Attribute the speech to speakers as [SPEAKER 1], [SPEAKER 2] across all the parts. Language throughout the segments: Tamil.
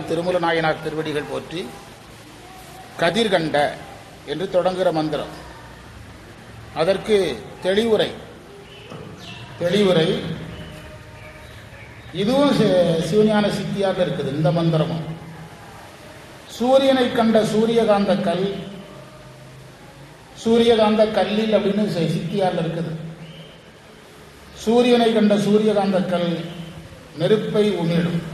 [SPEAKER 1] திருமூல நாயனார் திருவடிகள் போற்றி கதிர்கண்ட என்று தொடங்குகிற மந்திரம். அதற்கு தெளிவுரை. தெளிவுரை. இதுவும் சிவஞான சித்தியாக இருக்குது இந்த மந்திரமும். சூரியனை கண்ட சூரியகாந்த கல் சூரியகாந்த கல்லில் அப்படின்னு சி- இருக்குது. சூரியனை கண்ட சூரியகாந்த கல் நெருப்பை உமிழும்.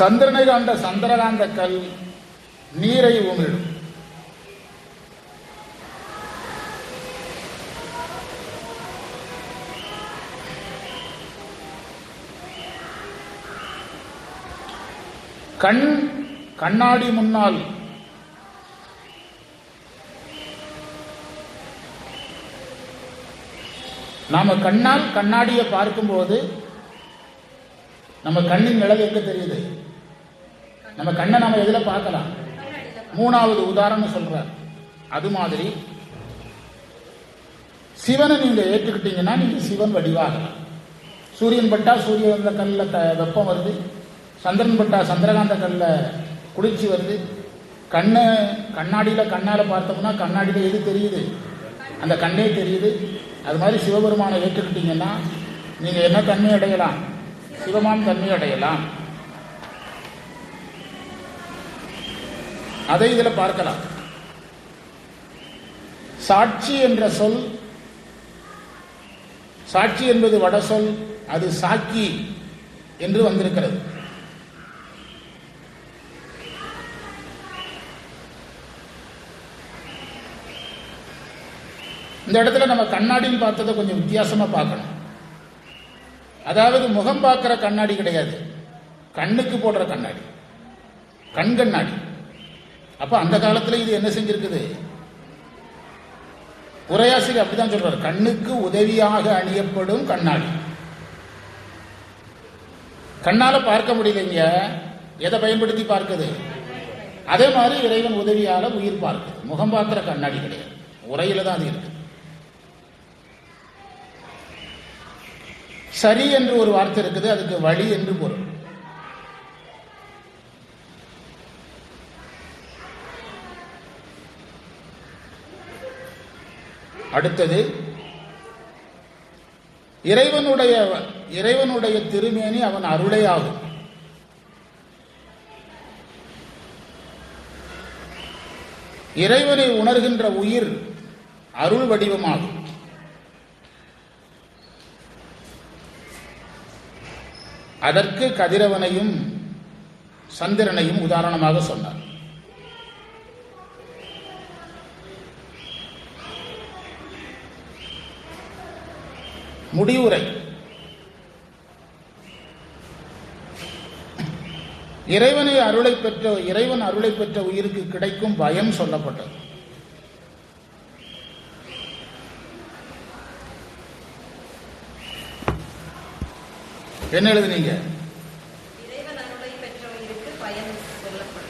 [SPEAKER 1] சந்திரனை கண்ட சந்திரகாந்த கல் நீரை உமிழும். கண் கண்ணாடி முன்னால். நாம கண்ணால் கண்ணாடியை பார்க்கும்போது நம்ம கண்ணின் நிழல் எங்க தெரியுது? நம்ம கண்ணை நம்ம எதுல பார்க்கலாம்? மூணாவது உதாரணம் சொல்றார். அது மாதிரி சிவனை நீங்க ஏற்றுக்கிட்டீங்கன்னா நீங்க சிவன் வடிவாகலாம். சூரியன் பட்டா சூரியகாந்த கல்ல வெப்பம் வருது. சந்திரன் பட்டா சந்திரகாந்த கல்ல குளிர்ச்சி வருது. கண்ணு கண்ணாடியில கண்ணால பார்த்தோம்னா கண்ணாடியில எது தெரியுது? அந்த கண்ணே தெரியுது. அது மாதிரி சிவபெருமானை ஏற்றுக்கிட்டீங்கன்னா நீங்க என்ன தன்மை அடையலாம்? சிவமான் தன்மை அடையலாம். அதை இதில் பார்க்கலாம். சாட்சி என்ற சொல் சாட்சி என்பது வட சொல் அது சாக்கி என்று வந்திருக்கிறது. இந்த இடத்துல நம்ம கண்ணாடின்னு பார்த்ததை கொஞ்சம் வித்தியாசமா பார்க்கணும். அதாவது முகம் பார்க்கிற கண்ணாடி கிடையாது. கண்ணுக்கு போடுற கண்ணாடி. கண் கண்ணாடி அப்ப அந்த காலத்துல இது என்ன செஞ்சிருக்குது? உரையாசிரியர் அப்படிதான் சொல்றாரு. கண்ணுக்கு உதவியாக அணியப்படும் கண்ணாடி. கண்ணால பார்க்க முடியலைங்க. எதை பயன்படுத்தி பார்க்குது? அதே மாதிரி இறைவன் உதவியால உயிர் பார்க்குது. முகம் பார்க்கிற கண்ணாடி கிடையாது. உரையில தான் அது இருக்கு. சரி என்று ஒரு வார்த்தை இருக்குது. அதுக்கு வழி என்று பொருள். அடுத்தது இறைவனுடைய இறைவனுடைய திருமேனி அவன் அருளே ஆகும் இறைவனை உணர்கின்ற உயிர் அருள் வடிவமாகும். அதற்கு கதிரவனையும் சந்திரனையும் உதாரணமாக சொன்னார். முடிவுரை. இறைவனை அருளை பெற்ற இறைவன் அருளை பெற்ற உயிருக்கு கிடைக்கும் பயம் சொல்லப்பட்டது. என்ன எழுதுனீங்க?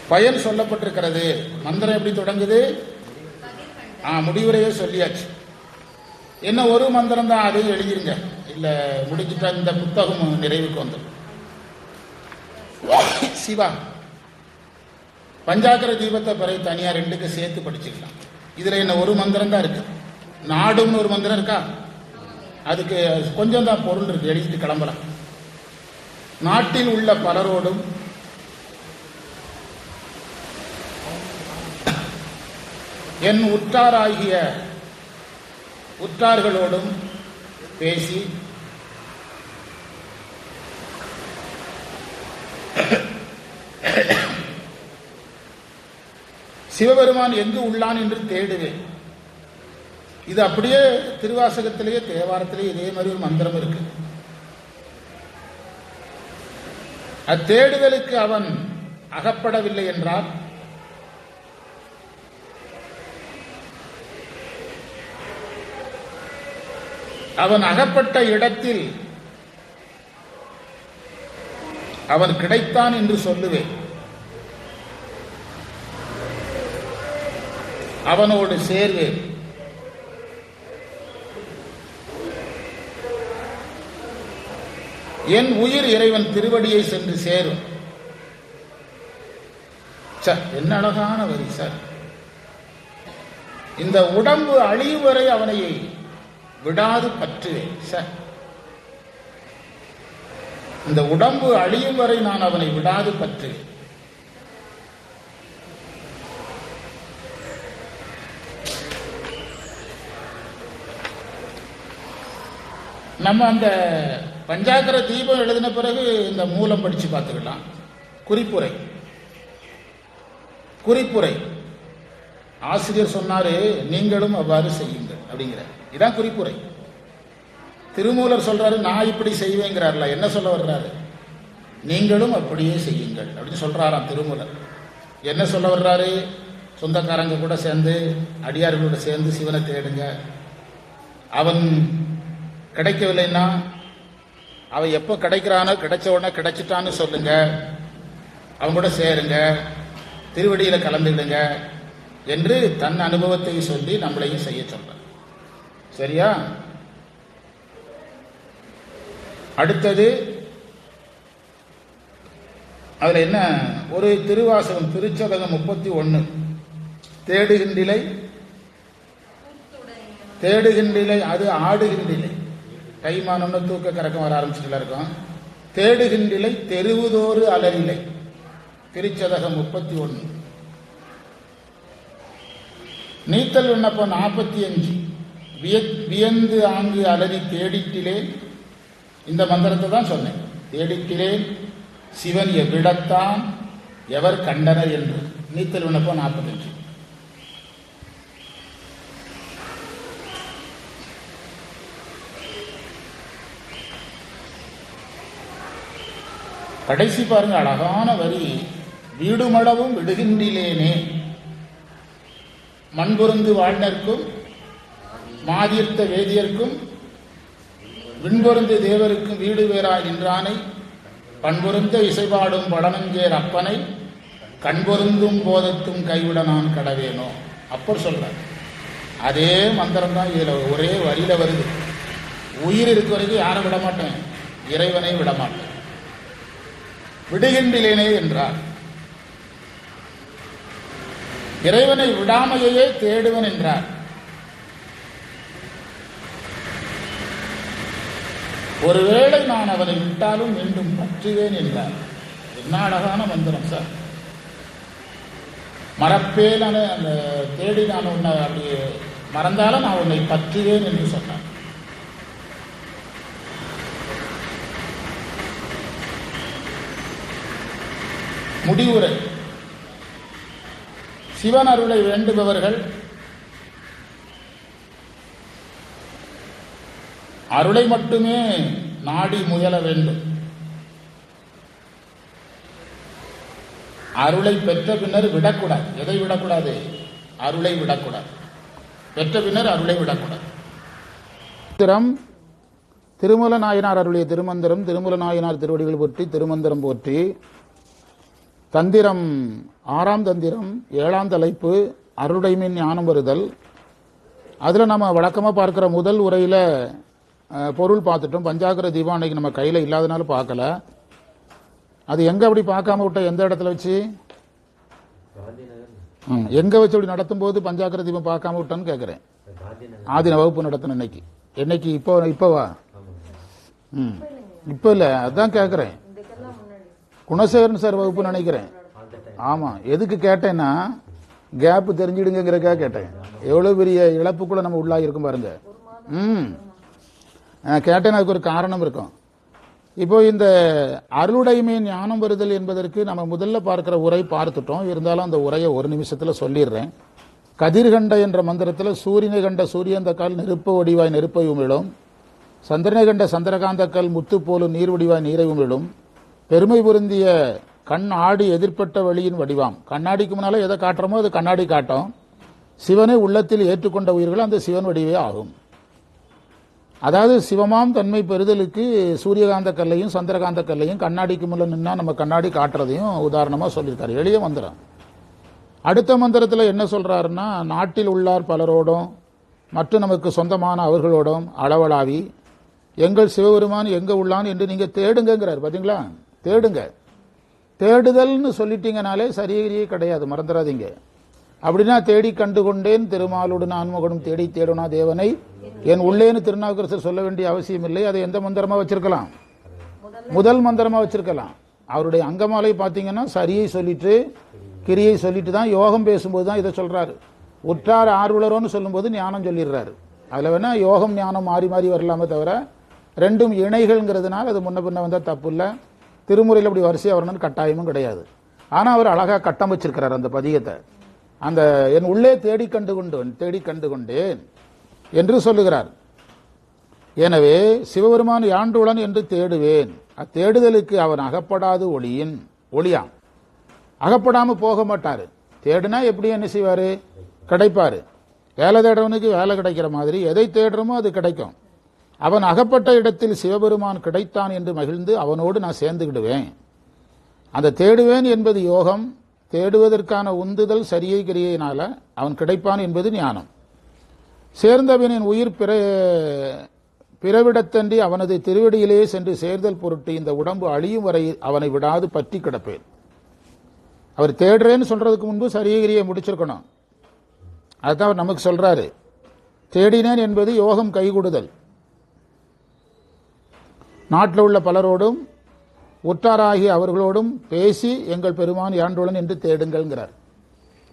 [SPEAKER 2] பயன்
[SPEAKER 1] சொல்லப்பட்டிருக்கிறது. மந்திரம் எப்படி தொடங்குது? ஆ முடிவுரையே சொல்லியாச்சு. என்ன ஒரு மந்திரம் தான் அது எழுதிருங்க. இல்ல முடிஞ்சிட்டா இந்த புத்தகம் நிறைவுக்கு வந்துடும் சிவா பஞ்சாக்கர தீபத்தை பிறகு தனியா ரெண்டுக்கு சேர்த்து படிச்சுக்கலாம். இதுல என்ன ஒரு மந்திரம் தான் இருக்கு. நாடுன்னு ஒரு மந்திரம் இருக்கா? அதுக்கு கொஞ்சம் தான் பொருள் இருக்கு. எழுதிட்டு கிளம்பலாம். நாட்டில் உள்ள பலரோடும் என் உற்றாராகிய உற்றார்களோடும் பேசி சிவபெருமான் எங்கு உள்ளான் என்று தேடுவேன். இது அப்படியே திருவாசகத்திலேயே தேவாரத்திலேயே இதே மாதிரி ஒரு மந்திரம் இருக்கு. அத்தேடுதலுக்கு அவன் அகப்படவில்லை என்றால் அவன் அகப்பட்ட இடத்தில் அவன் கிடைத்தான் என்று சொல்லுவேன். அவனோடு சேர்வேன். என் உயிர் இறைவன் திருவடியை சென்று சேரும். சார் என்ன அழகான வரி சார். இந்த உடம்பு அழிவு வரை அவனை விடாது பற்றுவேன் சார் இந்த உடம்பு அழியும் வரை நான் அவனை விடாது பற்றுவேன் நம்ம அந்த பஞ்சாக்கர தீபம் எழுதின பிறகு இந்த மூலம் படிச்சு பார்த்துக்கலாம். குறிப்புரை. குறிப்புரை. ஆசிரியர் சொன்னாரு நீங்களும் அவ்வாறு செய்யுங்கள். அப்படிங்கிற. இதான் குறிப்புரை. திருமூலர் சொல்றாரு நான் இப்படி செய்வேங்கிறார்ல என்ன சொல்ல வர்றாரு? நீங்களும் அப்படியே செய்யுங்கள். அப்படின்னு சொல்றாராம் திருமூலர். என்ன சொல்ல வர்றாரு? சொந்தக்காரங்க கூட சேர்ந்து அடியார்களோட சேர்ந்து சிவனை தேடுங்க. அவன் கிடைக்கவில்லைன்னா அவன் எப்போ கிடைக்கிறானோ கிடைச்ச உடனே கிடைச்சிட்டான்னு சொல்லுங்க. அவன் கூட சேருங்க. திருவடியில் கலந்துடுங்க என்று தன் அனுபவத்தை சொல்லி நம்மளையும் செய்ய சொல்றான் சரியா? அடுத்தது அதுல என்ன? ஒரு திருவாசகம் திருச்சதகம் முப்பத்தி ஒன்னு. தேடுகின்றிலை தேடுகின்றிலை அது ஆடுகின்றிலை. கைமானம்னு தூக்க கறக்கம் வர ஆரம்பிச்சுட்டு இருக்கும் தேடுகின்றிலை தெருவுதோறு அலரிலை திருச்சதகம் முப்பத்தி ஒன்று நீத்தல் விண்ணப்பம் நாற்பத்தி அஞ்சு. வியந்து ஆங்கு அலறி தேடிட்டிலே இந்த மந்திரத்தை தான் சொன்னேன். தேடிக்கிறேன் சிவன் எவ்விடத்தான் எவர் கண்டனர் என்று. நீத்தல் விண்ணப்பம் நாற்பத்தஞ்சு. கடைசி பாருங்க அழகான வரி. வீடுமளவும் விடுகின்றிலேனே. மண்புருந்து வாழ்நர்க்கும் மாதிர்த்த வேதியர்க்கும் விண்பொருந்த தேவருக்கும் வீடு வேறாய் நின்றானை பண்பொருந்த இசைபாடும் வடனஞ்சேர் அப்பனை கண்பொருந்தும் போதத்தும் கைவிட நான் கடவேனோ? அப்பர் சொல்றார். அதே மந்திரம் தான் இதில் ஒரே வரியில வருது. உயிர் இருக்க வரைக்கும் யாரை விட மாட்டேன். இறைவனை விட மாட்டேன். விடுகின்றேனே என்றார். இறைவனை விடாமையே தேடுவன் என்றார். ஒருவேளை நான் அவனை விட்டாலும் மீண்டும் பற்றுவேன் என்றார். என்ன அழகான மந்திரம் சார். மறப்பேன் அந்த தேடி நான் உன்னை அப்படி மறந்தாலும் நான் உன்னை பற்றுவேன் என்று சொன்னார். முடிவுரை. சிவன் அருளை வேண்டுபவர்கள் அருளை மட்டுமே நாடி முயல வேண்டும். அருளை பெற்ற பின்னர் விடக்கூடாது. எதை விடக்கூடாது? அருளை விடக்கூடாது. பெற்ற பின்னர் அருளை விடக்கூடாது. திறம் திருமல நாயனார் அருளிய திருமந்திரம் திருமல நாயனார் திருவடிகள் போற்றி திருமந்திரம் போற்றி. தந்திரம் ஆறாம் தந்திரம் ஏழாம் தலைப்பு அருடைமின் ஞானம் வருதல். அதில் நம்ம வழக்கமாக பார்க்குற முதல் உரையில் பொருள் பார்த்துட்டோம். பஞ்சாகர தீபம் அன்னைக்கு நம்ம கையில் இல்லாதனால பார்க்கல. அது எங்கே அப்படி பார்க்காம விட்ட எந்த இடத்துல வச்சு? ம், வச்சு அப்படி நடத்தும் போது பஞ்சாகர தீபம் பார்க்காம விட்டான்னு கேட்குறேன் ஆதின வகுப்பு நடத்தின இன்னைக்கு என்னைக்கு? இப்போ இப்போவா? ம் இப்போ இல்லை. அதான் கேட்குறேன் குணசேகரன் சார் வகுப்பு நினைக்கிறேன். ஆமாம் எதுக்கு கேட்டேன்னா கேப்பு தெரிஞ்சிடுங்கிறக்காக கேட்டேன். எவ்வளோ பெரிய இழப்புக்குள்ள நம்ம உள்ளாகி இருக்கும் பாருங்க. ம். கேட்டேன் அதுக்கு ஒரு காரணம் இருக்கும். இப்போ இந்த அருளுடைமை ஞானம் வருதல் என்பதற்கு நம்ம முதல்ல பார்க்கிற உரை பார்த்துட்டோம். இருந்தாலும் அந்த உரையை ஒரு நிமிஷத்தில் சொல்லிடுறேன். கதிர்கண்ட என்ற மந்திரத்தில் சூரியனை கண்ட சூரியந்த கால் நெருப்ப ஒடிவாய் நெருப்பை உமிழும். சந்திரனை கண்ட சந்திரகாந்த கல் முத்து போலும் நீர் வடிவாய் நீரை உமிழும். பெருமை பொருந்திய கண் ஆடி எதிர்ப்பட்ட வழியின் வடிவாம். கண்ணாடிக்கு முன்னால் எதை காட்டுறோமோ அது கண்ணாடி காட்டும். சிவனை உள்ளத்தில் ஏற்றுக்கொண்ட உயிர்கள் அந்த சிவன் வடிவே ஆகும். அதாவது சிவமாம் தன்மை பெறுதலுக்கு சூரியகாந்த கல்லையும் சந்திரகாந்த கல்லையும் கண்ணாடிக்கு முன்ன நின்னா நம்ம கண்ணாடி காட்டுறதையும் உதாரணமாக சொல்லியிருக்காரு. எளிய மந்திரம். அடுத்த மந்திரத்தில் என்ன சொல்கிறாருன்னா நாட்டில் உள்ளார் பலரோடும் மற்றும் நமக்கு சொந்தமான அவர்களோடும் அளவலாவி எங்கள் சிவபெருமான் எங்கே உள்ளான் என்று நீங்கள் தேடுங்கிறார் பார்த்தீங்களா தேடுங்க. தேடுதல்னு சொல்லிட்டீங்கனாலே சரியே கிடையாது. மறந்துடாதீங்க. அப்படின்னா தேடி கண்டு கொண்டேன் திருமாலுடன் ஆன்மகனும் தேடி தேடுனா தேவனை. என் உள்ளேன்னு திருநாவுக்கரசர் சொல்ல வேண்டிய அவசியம் இல்லை அதை எந்த மந்திரமா வச்சிருக்கலாம்? முதல் மந்திரமா வச்சிருக்கலாம். அவருடைய அங்கமாலை பார்த்தீங்கன்னா சரியை சொல்லிட்டு கிரியை சொல்லிட்டு தான் யோகம் பேசும்போது தான் இதை சொல்றாரு. உற்றார் ஆர்வலரோன்னு சொல்லும்போது ஞானம் சொல்லிடுறாரு. அதில் வேணா யோகம் ஞானம் மாறி மாறி வரலாமே தவிர ரெண்டும் இணைகள்ங்கிறதுனால அது முன்ன பின்ன வந்தால் தப்பு இல்லை திருமுறையில் அப்படி வரிசையாக வரணும்னு கட்டாயமும் கிடையாது. ஆனால் அவர் அழகாக கட்டம் வச்சிருக்கிறார் அந்த பதியத்தை அந்த என் உள்ளே தேடி கண்டு கொண்டேன் தேடி கண்டு கொண்டேன் என்று சொல்லுகிறார். எனவே சிவபெருமான் யாண்டுளன் என்று தேடுவேன். அத்தேடுதலுக்கு அவன் அகப்படாது ஒளியின் ஒளியாம். அகப்படாமல் போக மாட்டார். தேடுனா எப்படி என்ன செய்வார்? கிடைப்பார். வேலை தேடுறவனுக்கு வேலை கிடைக்கிற மாதிரி எதை தேடுறோமோ அது கிடைக்கும். அவன் அகப்பட்ட இடத்தில் சிவபெருமான் கிடைத்தான் என்று மகிழ்ந்து அவனோடு நான் சேர்ந்துக்கிடுவேன் அந்த தேடுவேன் என்பது யோகம் தேடுவதற்கான உந்துதல் சரியை கிரியினால அவன் கிடைப்பான் என்பது ஞானம். சேர்ந்தவனின் உயிர் பிற பிறவிடத்தன்றி அவனது திருவடியிலே சென்று சேர்தல் பொருட்டு இந்த உடம்பு அழியும் வரை அவனை விடாது பற்றி கிடப்பேன். அவர் தேடுறேன்னு சொல்றதுக்கு முன்பு சரியகிரியை முடிச்சிருக்கணும். அதுதான் அவர் நமக்கு சொல்றாரு. தேடினேன் என்பது யோகம் கைகூடுதல். நாட்டில் உள்ள பலரோடும் உற்றாராகி அவர்களோடும் பேசி எங்கள் பெருமான் யாண்டுளன் என்று தேடுங்கள்ங்கிறார்.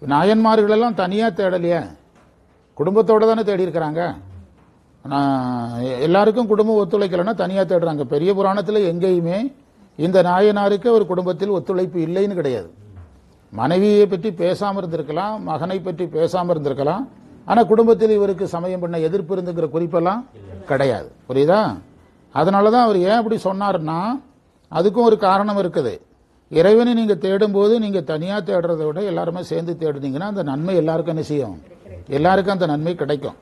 [SPEAKER 1] நாயன்மார்களெல்லாம் தனியாக தேடலையே. குடும்பத்தோடு தானே தேடி இருக்கிறாங்க நான் எல்லாருக்கும் குடும்பம் ஒத்துழைக்கலைன்னா தனியாக தேடுறாங்க. பெரிய புராணத்தில் எங்கேயுமே இந்த நாயனாருக்கு ஒரு குடும்பத்தில் ஒத்துழைப்பு இல்லைன்னு கிடையாது. மனைவியை பற்றி பேசாமல் இருந்திருக்கலாம் மகனை பற்றி பேசாமல் இருந்திருக்கலாம். ஆனால் குடும்பத்தில் இவருக்கு சமயம் பண்ண எதிர்ப்பு இருந்துங்கிற குறிப்பெல்லாம் கிடையாது. புரியுதா? அதனால தான் அவர் ஏன் அப்படி சொன்னார்னா அதுக்கும் ஒரு காரணம் இருக்குது. இறைவனை நீங்கள் தேடும்போது நீங்கள் தனியாக தேடுறதை விட எல்லாருமே சேர்ந்து தேடுனீங்கன்னா அந்த நன்மை எல்லாருக்கும் என்ன செய்யும்? எல்லாருக்கும் அந்த நன்மை கிடைக்கும்.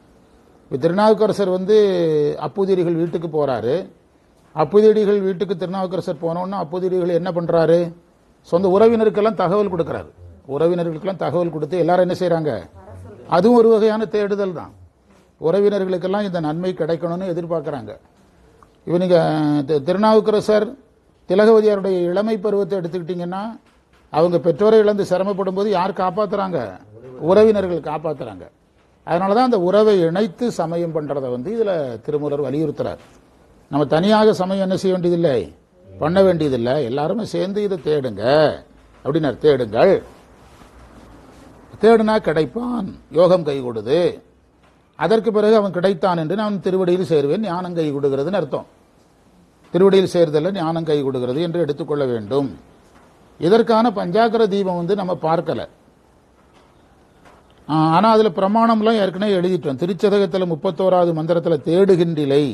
[SPEAKER 1] இப்போ திருநாவுக்கரசர் வந்து அப்புதிரிகள் வீட்டுக்கு போகிறாரு அப்புதிரிகள் வீட்டுக்கு திருநாவுக்கரசர் போனோன்னா அப்புதிரிகள் என்ன பண்ணுறாரு சொந்த உறவினருக்கெல்லாம் தகவல் கொடுக்குறாரு. உறவினர்களுக்கெல்லாம் தகவல் கொடுத்து எல்லாரும் என்ன செய்கிறாங்க அதுவும் ஒரு வகையான தேடுதல் தான். உறவினர்களுக்கெல்லாம் இந்த நன்மை கிடைக்கணும்னு எதிர்பார்க்குறாங்க. இப்போ நீங்கள் திருநாவுக்கரசர் திலகவதியாருடைய இளமை பருவத்தை எடுத்துக்கிட்டிங்கன்னா அவங்க பெற்றோரை இழந்து சிரமப்படும் போது யார் காப்பாற்றுறாங்க உறவினர்கள் காப்பாற்றுறாங்க அதனால தான் அந்த உறவை இணைத்து சமயம் பண்ணுறதை வந்து இதில் திருமூலர் வலியுறுத்துறார். நம்ம தனியாக சமயம் என்ன செய்ய வேண்டியதில்லை? பண்ண வேண்டியதில்லை. எல்லாருமே சேர்ந்து இதை தேடுங்க. அப்படின்னார். தேடுங்கள். தேடுனா கிடைப்பான். யோகம் கை கொடுது. அதற்கு பிறகு அவன் கிடைத்தான் என்று நான் திருவடியில் சேர்வேன். ஞானம் கை கொடுகிறதுன்னு அர்த்தம். திருவடியில் சேர்தல்ல ஞானம் கை கொடுக்கிறது என்று எடுத்துக்கொள்ள வேண்டும். இதற்கான பஞ்சாக்கர தீபம் வந்து நம்ம பார்க்கல. ஆனால் அதில் பிரமாணம்லாம் ஏற்கனவே எழுதிட்டோம். திருச்சதகத்தில் முப்பத்தோராவது மந்திரத்தில் தேடுகின்றிலை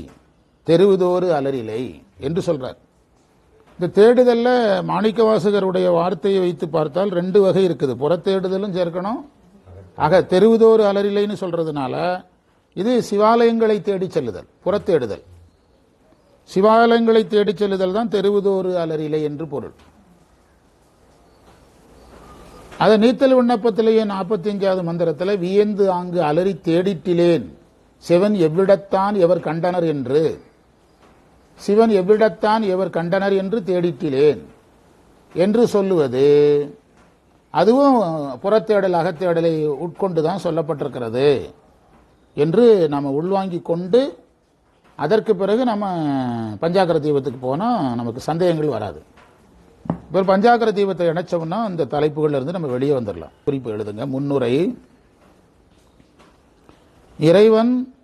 [SPEAKER 1] தெருவுதோறு அலறிலை என்று சொல்றார். இந்த தேடுதலில் மாணிக்கவாசகருடைய வார்த்தையை வைத்து பார்த்தால் ரெண்டு வகை இருக்குது. புறத்தேடுதலும் சேர்க்கணும் ஆக தெருவுதோறு அலறிலைன்னு சொல்றதுனால இது சிவாலயங்களை தேடிச் செல்லுதல் புறத்தேடுதல். சிவாலயங்களை தேடிச் செல்லுதல் தான் தெருவுதோறு அலறிலை என்று பொருள். அதை நீத்தல் விண்ணப்பத்திலேயே நாற்பத்தி அஞ்சாவது மந்திரத்தில் வியந்து ஆங்கு அலறி தேடிட்டிலேன். சிவன் எவ்விடத்தான் எவர் கண்டனர் என்று. சிவன் எவ்விடத்தான் எவர் கண்டனர் என்று தேடிட்டிலேன். என்று சொல்லுவது. அதுவும் புறத்தேடல் அகத்தேடலை உட்கொண்டு தான் சொல்லப்பட்டிருக்கிறது. என்று நாம் உள்வாங்கி கொண்டு அதற்கு பிறகு நம்ம பஞ்சாக்கர தீபத்துக்கு போனால் நமக்கு சந்தேகங்கள் வராது. இப்போ பஞ்சாக்கர தீபத்தை இணைச்சோம்னா அந்த தலைப்புகளில் இருந்து நம்ம வெளியே வந்துடலாம் குறிப்பு எழுதுங்க. முன்னுரை. இறைவன்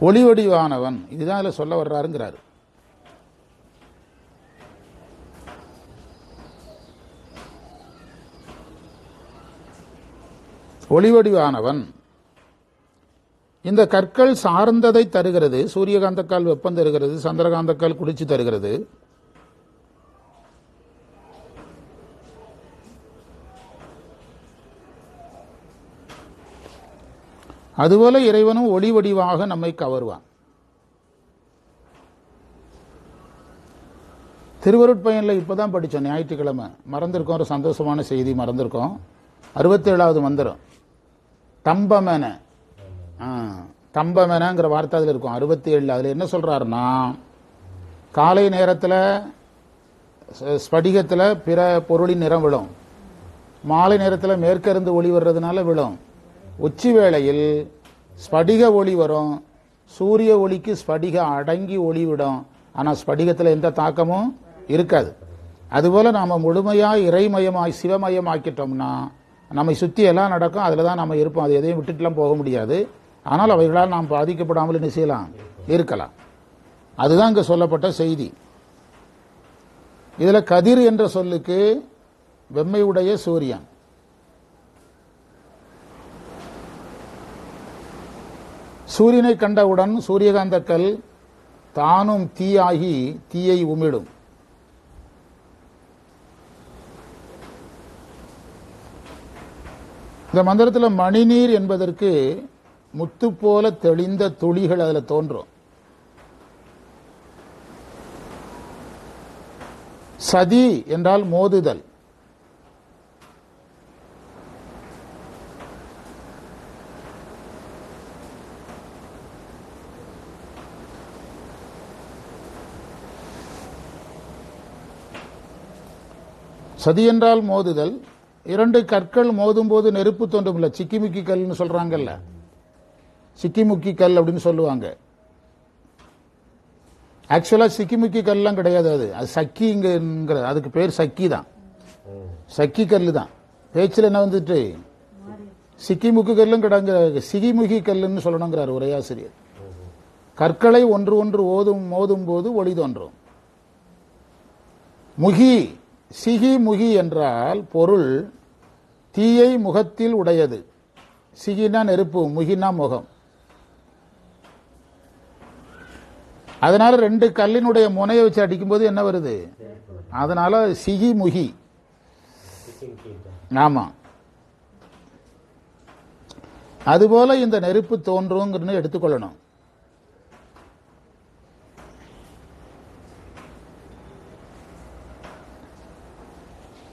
[SPEAKER 1] ஒளிவடிவானவன். இதுதான் அதில் சொல்ல வர்றாருங்கிறாரு. ஒளிவடிவானவன். இந்த கற்கள் சார்ந்ததை தருகிறது சூரியகாந்தக்கால் வெப்பம் தருகிறது சந்திரகாந்தக்கால் குளிர்ச்சி தருகிறது. அதுபோல இறைவனும் ஒளி வடிவாக நம்மை கவருவான். திருவருட்பயனில் இப்போ தான் படித்தோம் ஞாயிற்றுக்கிழமை. மறந்திருக்கோம் ஒரு சந்தோஷமான செய்தி மறந்திருக்கோம். அறுபத்தேழாவது மந்திரம். தம்பமென. தம்பமெனங்கிற வார்த்தை அதில் இருக்கும். அறுபத்தி ஏழில் அதில் என்ன சொல்கிறாருன்னா காலை நேரத்தில் ஸ்படிகத்தில் பிற பொருளின் நிறம் விழும். மாலை நேரத்தில் மேற்கிருந்து ஒளி வர்றதுனால விழும். உச்சி வேளையில் ஸ்படிக ஒளி வரும். சூரிய ஒளிக்கு ஸ்படிக அடங்கி ஒளி விடும். ஆனால் ஸ்படிகத்தில் எந்த தாக்கமும் இருக்காது. அதுபோல் நாம் முழுமையாக இறைமயமாய் சிவமயமாக்கிட்டோம்னா நம்மை சுற்றி எல்லாம் நடக்கும். அதில் தான் நம்ம இருப்போம். அது எதையும் விட்டுட்டுலாம் போக முடியாது. ஆனால் அவைகளால் நாம் பாதிக்கப்படாமல் என்ன செய்யலாம்? இருக்கலாம். அதுதான் இங்கே சொல்லப்பட்ட செய்தி. இதில் கதிர் என்ற சொல்லுக்கு வெம்மையுடைய சூரியன். சூரியனை கண்டவுடன் சூரியகாந்த கல் தானும் தீயாகி தீயை உமிடும் இந்த மந்திரத்தில் மணிநீர் என்பதற்கு முத்து போல தெளிந்த துளிகள் அதில் தோன்றும். சதி என்றால் மோதுதல். சதி என்றால் மோதுதல். இரண்டு கற்கள் மோதும் போது நெருப்பு தோன்றும் இல்ல சிக்கிமிக்கி கல்னு சொல்றாங்கல்ல. சிக்கிமுக்கி கல் அப்படின்னு சொல்லுவாங்க. ஆக்சுவலாக சிக்கிமுக்கி கல்லாம் கிடையாது அது. அது சக்கிங்கிறது அதுக்கு பேர் சக்கி தான். சக்கி கல் தான். பேச்சில் என்ன வந்துட்டு? சிக்கிமுக்கு கல்லும் கிடங்கிற சிகிமுகி கல்லுன்னு சொல்லணுங்கிறார் உரையாசிரியர். கற்களை ஒன்று ஒன்று ஓதும் மோதும் போது ஒளி தோன்றும். முகி சிகி முகி என்றால் பொருள் தீயை முகத்தில் உடையது. சிகினா நெருப்பு முகினா முகம். அதனால ரெண்டு கல்லினுடைய முனையை வச்சு அடிக்கும்போது என்ன வருது? அதனால சிகி முகி. ஆமா. அதுபோல இந்த நெருப்பு தோன்றுங்கிறது எடுத்துக்கொள்ளணும்.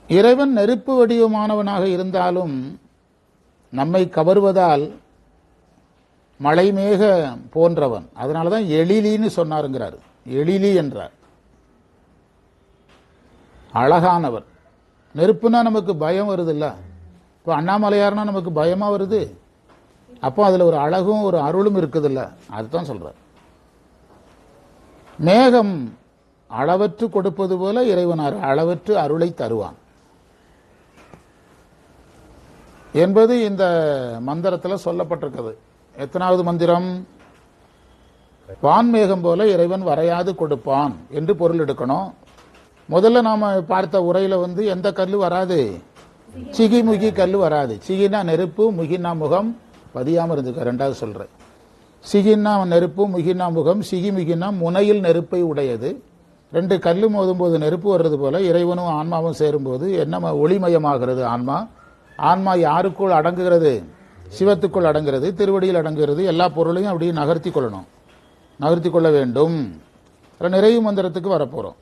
[SPEAKER 1] இறைவன் நெருப்பு வடிவமானவனாக இருந்தாலும் நம்மை கவர்வதால் மலைமேக போன்றவன். அதனால தான் எழிலின்னு சொன்னாருங்கிறார். எழிலி என்றார். அழகானவர். நெருப்புனா நமக்கு பயம் வருதுல்ல? இப்போ அண்ணாமலையார்னா நமக்கு பயமாக வருது? அப்போ அதில் ஒரு அழகும் ஒரு அருளும் இருக்குதுல்ல? அதுதான் சொல்கிறார் மேகம் அளவற்று கொடுப்பது போல இறைவனார் அளவற்று அருளை தருவான். என்பது இந்த மந்திரத்தில் சொல்லப்பட்டிருக்கிறது. எத்தனாவது மந்திரம்? வான்மேகம் போல இறைவன் வரையாது கொடுப்பான் என்று பொருள் எடுக்கணும். முதல்ல நாம பார்த்த உரையில வந்து எந்த கல் வராது? சிகி முகி கல் வராது. சிகினா நெருப்பு முகினா முகம். பதியாமல் இருந்துக்க ரெண்டாவது சொல்றேன் சிகின்னா நெருப்பு முகினா முகம். சிகி முகினா முனையில் நெருப்பை உடையது. ரெண்டு கல் மோதும்போது நெருப்பு வர்றது போல இறைவனும் ஆன்மாவும் சேரும்போது என்ன ஒளிமயமாகிறது ஆன்மா? ஆன்மா யாருக்குள் அடங்குகிறது? சிவத்துக்குள் அடங்குகிறது திருவடியில் அடங்குகிறது எல்லா பொருளையும் அப்படியே நகர்த்தி கொள்ளணும். நகர்த்தி கொள்ள வேண்டும். நிறைவு மந்திரத்துக்கு வரப்போறோம்.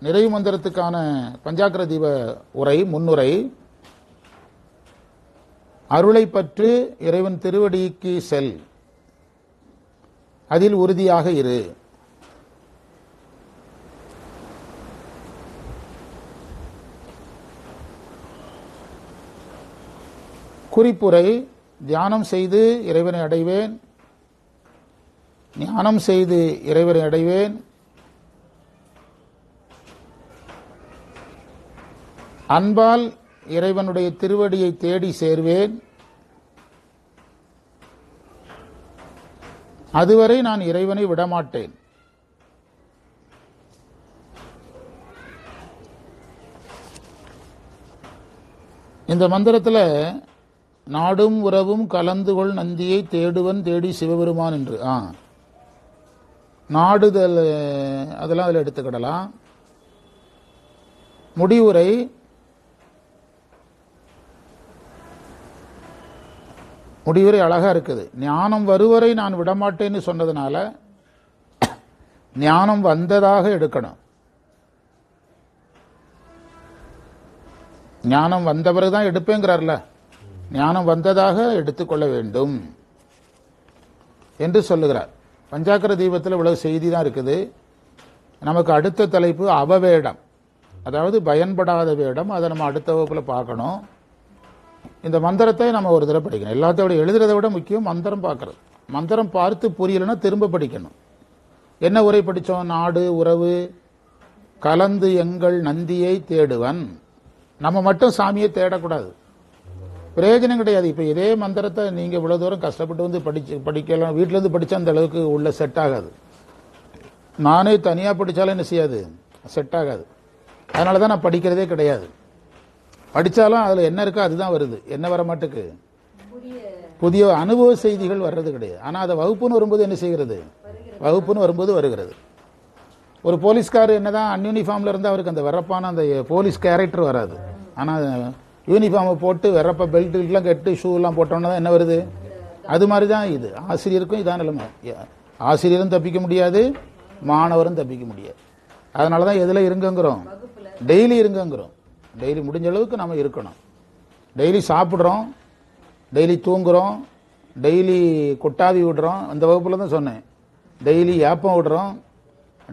[SPEAKER 1] நிறைவு மந்திரத்துக்கான பஞ்சாக்கர தீப உரை முன்னுரை. அருளை பற்று இறைவன் திருவடிக்கு செல். அதில் உறுதியாக இரு. குறிப்புரை தியானம் செய்து இறைவனை அடைவேன். ஞானம் செய்து இறைவனை அடைவேன். அன்பால் இறைவனுடைய திருவடியை தேடி சேர்வேன். அதுவரை நான் இறைவனை விடமாட்டேன். இந்த மந்திரத்தில் நாடும் உறவும் கலந்து கொள் நந்தியை தேடுவன் தேடி சிவபெருமான் என்று. ஆ. நாடுதல் அதெல்லாம் அதில் எடுத்துக்கிடலாம். முடிவுரை. முடிவுரை அழகா இருக்குது. ஞானம் வருவரை நான் விடமாட்டேன்னு சொன்னதுனால ஞானம் வந்ததாக எடுக்கணும். ஞானம் வந்த தான் எடுப்பேங்கிறார்ல. ஞானம் வந்ததாக எடுத்துக்கொள்ள வேண்டும் என்று சொல்லுகிறார். பஞ்சாக்கர தீபத்தில் இவ்வளவு செய்தி தான் இருக்குது. நமக்கு அடுத்த தலைப்பு அவவேடம். அதாவது பயன்படாத வேடம் அதை நம்ம அடுத்த வகுப்பில் பார்க்கணும். இந்த மந்திரத்தை நம்ம ஒரு தடவை படிக்கணும். எல்லாத்தோட எழுதுறத விட முக்கியம் மந்திரம் பார்க்கறது. மந்திரம் பார்த்து புரியலைன்னா திரும்ப படிக்கணும். என்ன உரை படித்தோம் நாடு உறவு கலந்து எங்கள் நந்தியை தேடுவன். நம்ம மட்டும் சாமியை தேடக்கூடாது. பிரயோஜனம் கிடையாது. இப்போ இதே மந்திரத்தை நீங்கள் இவ்வளோ தூரம் கஷ்டப்பட்டு வந்து படிச்சு படிக்கலாம் வீட்டிலேருந்து படித்தா அந்த அளவுக்கு உள்ள செட் ஆகாது. நானே தனியாக படித்தாலும் என்ன செய்யாது? செட் ஆகாது. அதனால தான் நான் படிக்கிறதே கிடையாது. படித்தாலும் அதில் என்ன இருக்கோ அதுதான் வருது. என்ன வர மாட்டுக்கு புதிய அனுபவ செய்திகள் வர்றது கிடையாது. ஆனால் அதை வகுப்புன்னு வரும்போது என்ன செய்கிறது? வகுப்புன்னு வரும்போது வருகிறது. ஒரு போலீஸ்கார் என்னதான் அன்யூனிஃபார்மில் இருந்தால் அவருக்கு அந்த வரப்பான அந்த போலீஸ் கேரக்டர் வராது. ஆனால் யூனிஃபார்மை போட்டு வெறப்ப பெல்ட்டுலாம் கட்டு ஷூலாம் போட்டோன்னா தான் என்ன வருது? அது மாதிரி தான் இது. ஆசிரியருக்கும் இதான் நிலைமை. ஆசிரியரும் தப்பிக்க முடியாது மாணவரும் தப்பிக்க முடியாது. அதனால தான் எதில் இருங்கங்கிறோம்? டெய்லி இருங்கங்கிறோம். டெய்லி முடிஞ்ச அளவுக்கு நம்ம இருக்கணும். டெய்லி சாப்பிட்றோம் டெய்லி தூங்குறோம் டெய்லி கொட்டாவி விடுறோம். அந்த வகுப்பில் தான் சொன்னேன். டெய்லி ஏப்பம் விடுறோம்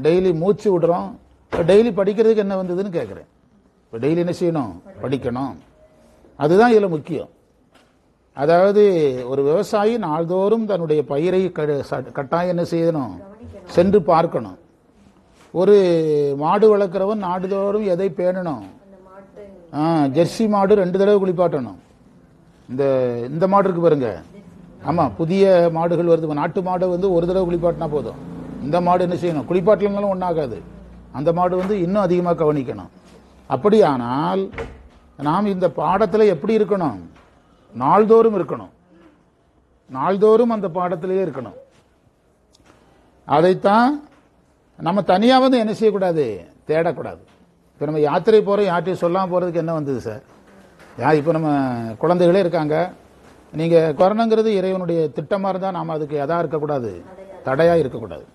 [SPEAKER 1] டெய்லி மூச்சு விடுறோம். இப்போ டெய்லி படிக்கிறதுக்கு என்ன வந்ததுன்னு கேட்குறேன் இப்போ டெய்லி என்ன செய்யணும்? படிக்கணும். அதுதான் இதில் முக்கியம். அதாவது ஒரு விவசாயி நாள்தோறும் தன்னுடைய பயிரை கட்டாயம் என்ன செய்யணும்? சென்று பார்க்கணும். ஒரு மாடு வளர்க்குறவன் நாடுதோறும் எதை பேணணும்? ஆ ஜெர்சி மாடு ரெண்டு தடவை குளிப்பாட்டணும். இந்த இந்த மாடு இருக்கு பாருங்க. ஆமா புதிய மாடுகள் வருது. நாட்டு மாடு வந்து ஒரு தடவை குளிப்பாட்டினா போதும். இந்த மாடு என்ன செய்யணும்? குளிப்பாட்டலனாலும் ஒன்றாகாது அந்த மாடு வந்து இன்னும் அதிகமாக கவனிக்கணும். அப்படியானால் நாம் இந்த பாடத்தில் எப்படி இருக்கணும்? நாள்தோறும் இருக்கணும். நாள்தோறும் அந்த பாடத்திலேயே இருக்கணும். அதைத்தான் நம்ம தனியாக வந்து என்ன செய்யக்கூடாது? தேடக்கூடாது. இப்போ நம்ம யாத்திரை போகிறோம் யார்ட்டையும் சொல்லாமல் போகிறதுக்கு என்ன வந்தது சார் யா இப்போ நம்ம குழந்தைகளே இருக்காங்க. நீங்கள் கொரோனாங்கிறது இறைவனுடைய திட்டமாக இருந்தால் நாம் அதுக்கு எதாக இருக்கக்கூடாது? தடையாக இருக்கக்கூடாது.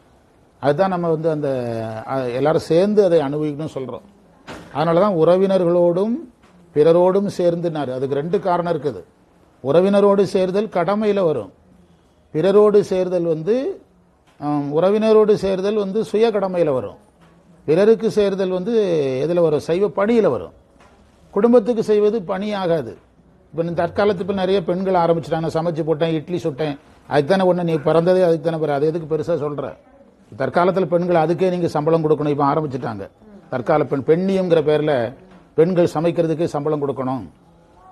[SPEAKER 1] அதுதான் நம்ம வந்து அந்த எல்லாரும் சேர்ந்து அதை அனுபவிக்கணும்னு சொல்கிறோம் அதனால தான் உறவினர்களோடும் பிறரோடும் சேர்ந்துனார். அதுக்கு ரெண்டு காரணம் இருக்குது. உறவினரோடு சேர்தல் கடமையில் வரும். பிறரோடு சேர்தல் வந்து உறவினரோடு சேர்தல் வந்து சுய கடமையில் வரும். பிறருக்கு சேர்தல் வந்து எதில் வரும்? சைவ பணியில் வரும். குடும்பத்துக்கு செய்வது பணி ஆகாது இப்போ இந்த தற்காலத்து இப்போ நிறைய பெண்கள் ஆரம்பிச்சிட்டாங்க. சமைச்சு போட்டேன் இட்லி சுட்டேன். அதுக்கு தானே ஒன்று நீ பிறந்ததே அதுக்கு தானே பிற அது எதுக்கு பெருசாக சொல்கிற தற்காலத்தில் பெண்கள் அதுக்கே நீங்கள் சம்பளம் கொடுக்கணும். இப்போ ஆரம்பிச்சிட்டாங்க. தற்கால பெண் பெண்ணியங்கிற பேரில் பெண்கள் சமைக்கிறதுக்கே சம்பளம் கொடுக்கணும்.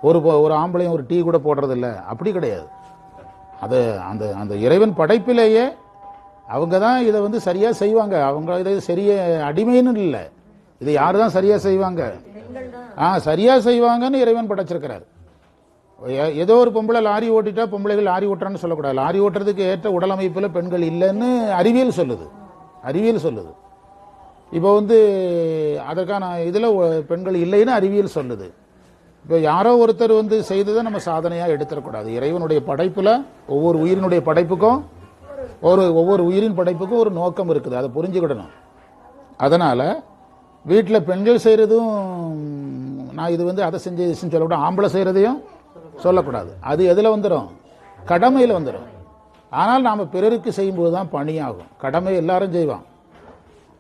[SPEAKER 1] ஒரு ஒரு ஆம்பளையும் ஒரு டீ கூட போடுறதில்ல. அப்படி கிடையாது. அது அந்த அந்த இறைவன் படைப்பிலேயே அவங்க தான் இதை வந்து சரியாக செய்வாங்க. அவங்க இதை சரிய அடிமைன்னு இல்லை. இதை யார் தான் சரியாக செய்வாங்க? ஆ சரியாக செய்வாங்கன்னு இறைவன் படைச்சிருக்கிறார். ஏதோ ஒரு பொம்பளை லாரி ஓட்டிட்டா பொம்பளைகள் லாரி ஓட்டுறான்னு சொல்லக்கூடாது. லாரி ஓட்டுறதுக்கு ஏற்ற உடலமைப்பில் பெண்கள் இல்லைன்னு அறிவியல் சொல்லுது. அறிவியல் சொல்லுது. இப்போ வந்து அதற்கான இதில் பெண்கள் இல்லைன்னு அறிவியல் சொல்லுது. இப்போ யாரோ ஒருத்தர் வந்து செய்ததை நம்ம சாதனையாக எடுத்துடக்கூடாது இறைவனுடைய படைப்பில் ஒவ்வொரு உயிரினுடைய படைப்புக்கும் ஒரு ஒவ்வொரு உயிரின் படைப்புக்கும் ஒரு நோக்கம் இருக்குது. அதை புரிஞ்சுக்கிடணும். அதனால் வீட்டில் பெண்கள் செய்கிறதும் நான் இது வந்து அதை செஞ்சு சொல்லக்கூட செஞ்சு சொல்லக்கூடாது. ஆம்பளை செய்கிறதையும் சொல்லக்கூடாது. அது எதில் வந்துடும் கடமையில் வந்துடும் ஆனால் நாம் பிறருக்கு செய்யும்போது தான் பணியாகும். கடமை எல்லாரும் செய்வான்.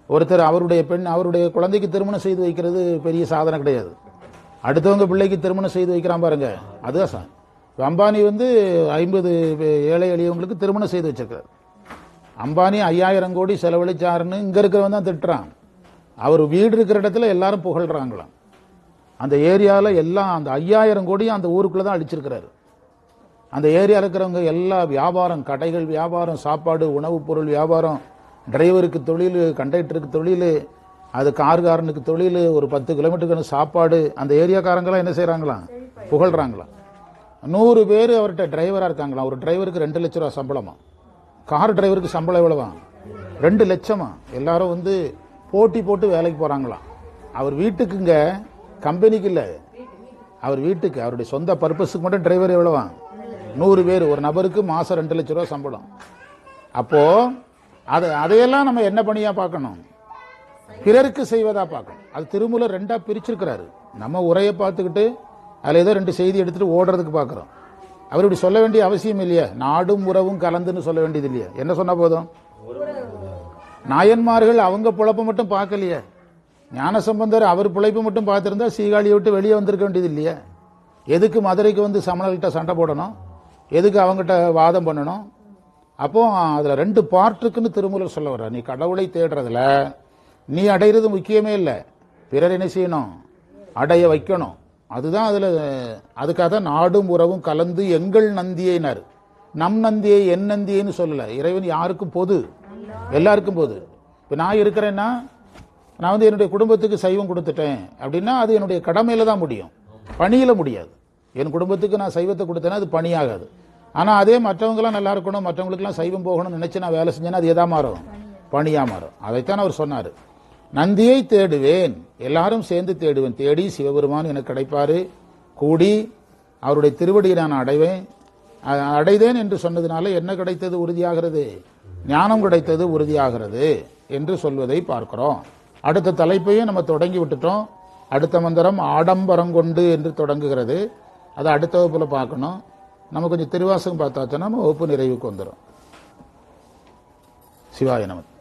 [SPEAKER 1] ஒருத்தர் அவருடைய பெண் அவருடைய குழந்தைக்கு திருமணம் செய்து வைக்கிறது பெரிய சாதனை கிடையாது. அடுத்தவங்க பிள்ளைக்கு திருமணம் செய்து வைக்கிறான் பாருங்க. அதுதான் சார். அம்பானி வந்து ஐம்பது ஏழை எளியவங்களுக்கு திருமணம் செய்து வச்சிருக்காரு அம்பானி ஐயாயிரம் கோடி செலவழிச்சாருன்னு இங்கே இருக்கிறவன் தான் திட்டுறான். அவர் வீடு இருக்கிற இடத்துல எல்லாரும் புகழ்றாங்களாம். அந்த ஏரியாவில் எல்லாம் அந்த ஐயாயிரம் கோடியும் அந்த ஊருக்குள்ளே தான் அடிச்சிருக்கிறாரு அந்த ஏரியாவில் இருக்கிறவங்க எல்லா வியாபாரம் கடைகள் வியாபாரம் சாப்பாடு உணவுப் பொருள் வியாபாரம் டிரைவருக்கு தொழில் கண்டக்டருக்கு தொழில் அது கார்காரனுக்கு தொழில் ஒரு பத்து கிலோமீட்டருக்கு சாப்பாடு அந்த ஏரியாக்காரங்களாம் என்ன செய்கிறாங்களாம் புகழ்கிறாங்களாம் நூறு பேர் அவர்கிட்ட டிரைவராக இருக்காங்களாம். ஒரு டிரைவருக்கு ரெண்டு லட்ச ரூபா சம்பளமா? கார் டிரைவருக்கு சம்பளம் எவ்வளவா? ரெண்டு லட்சமா? எல்லாரும் வந்து போட்டி போட்டு வேலைக்கு போகிறாங்களாம் அவர் வீட்டுக்குங்க கம்பெனிக்கு இல்லை. அவர் வீட்டுக்கு அவருடைய சொந்த பர்பஸுக்கு மட்டும் டிரைவர் எவ்வளவா? நூறு பேர். ஒரு நபருக்கு மாதம் ரெண்டு லட்ச ரூபா சம்பளம். அப்போது அது அதையெல்லாம் நம்ம என்ன பணியா பார்க்கணும்? பிறருக்கு செய்வதா பார்க்கணும். அது திருமூலர் ரெண்டா பிரிச்சிருக்கிறாரு. நம்ம உரையை பார்த்துக்கிட்டு அதில் ஏதோ ரெண்டு செய்தி எடுத்துட்டு ஓடுறதுக்கு பார்க்குறோம். அவர் இப்படி சொல்ல வேண்டிய அவசியம் இல்லையா. நாடும் உறவும் கலந்துன்னு சொல்ல வேண்டியது இல்லையா. என்ன சொன்னால் போதும்? நாயன்மார்கள் அவங்க பிழப்ப மட்டும் பார்க்கலையே. ஞானசம்பந்தர் அவர் பிழைப்பு மட்டும் பார்த்துருந்தா சீகாழியை விட்டு வெளியே வந்திருக்க வேண்டியது இல்லையா. எதுக்கு மதுரைக்கு வந்து சமணர்கிட்ட சண்டை போடணும்? எதுக்கு அவங்ககிட்ட வாதம் பண்ணணும்? அப்போ அதில் ரெண்டு பார்ட் இருக்குன்னு திருமூலர் சொல்ல வர்ற நீ கடவுளை தேடுறதுல நீ அடையிறது முக்கியமே இல்லை. பிறர் என்ன செய்யணும்? அடைய வைக்கணும். அதுதான் அதில் அதுக்காக தான் நாடும் உறவும் கலந்து எங்கள் நந்தியினர். நம் நந்தியை என் நந்தியைன்னு சொல்லலை. இறைவன் யாருக்கும் பொது? எல்லாருக்கும் பொது. இப்போ நான் இருக்கிறேன்னா நான் வந்து என்னுடைய குடும்பத்துக்கு சைவம் கொடுத்துட்டேன் அப்படின்னா அது என்னுடைய கடமையில் தான் முடியும். பணியில் முடியாது. என் குடும்பத்துக்கு நான் சைவத்தை கொடுத்தேன்னா அது பணியாகாது. ஆனால் அதே மற்றவங்களாம் நல்லா இருக்கணும் மற்றவங்களுக்குலாம் சைவம் போகணும்னு நினைச்சு நான் வேலை செஞ்சேன்னா அது எதா மாறும்? பணியாக மாறும். அதைத்தான் அவர் சொன்னார். நந்தியை தேடுவேன் எல்லாரும் சேர்ந்து தேடுவேன். தேடி சிவபெருமான் எனக்கு கிடைப்பார். கூடி அவருடைய திருவடியை நான் அடைவேன். அடைதேன் என்று சொன்னதுனால என்ன கிடைத்தது உறுதியாகிறது? ஞானம் கிடைத்தது உறுதியாகிறது என்று சொல்வதை பார்க்கிறோம். அடுத்த தலைப்பையும் நம்ம தொடங்கி விட்டுட்டோம். அடுத்த மந்திரம் ஆடம்பரம் கொண்டு என்று தொடங்குகிறது. அதை அடுத்த வகுப்பில் பார்க்கணும். நம்ம கொஞ்சம் திருவாசகம் பார்த்தாச்சுன்னா நம்ம வகுப்பு நிறைவுக்கு வந்துடும் சிவாய நமக்கு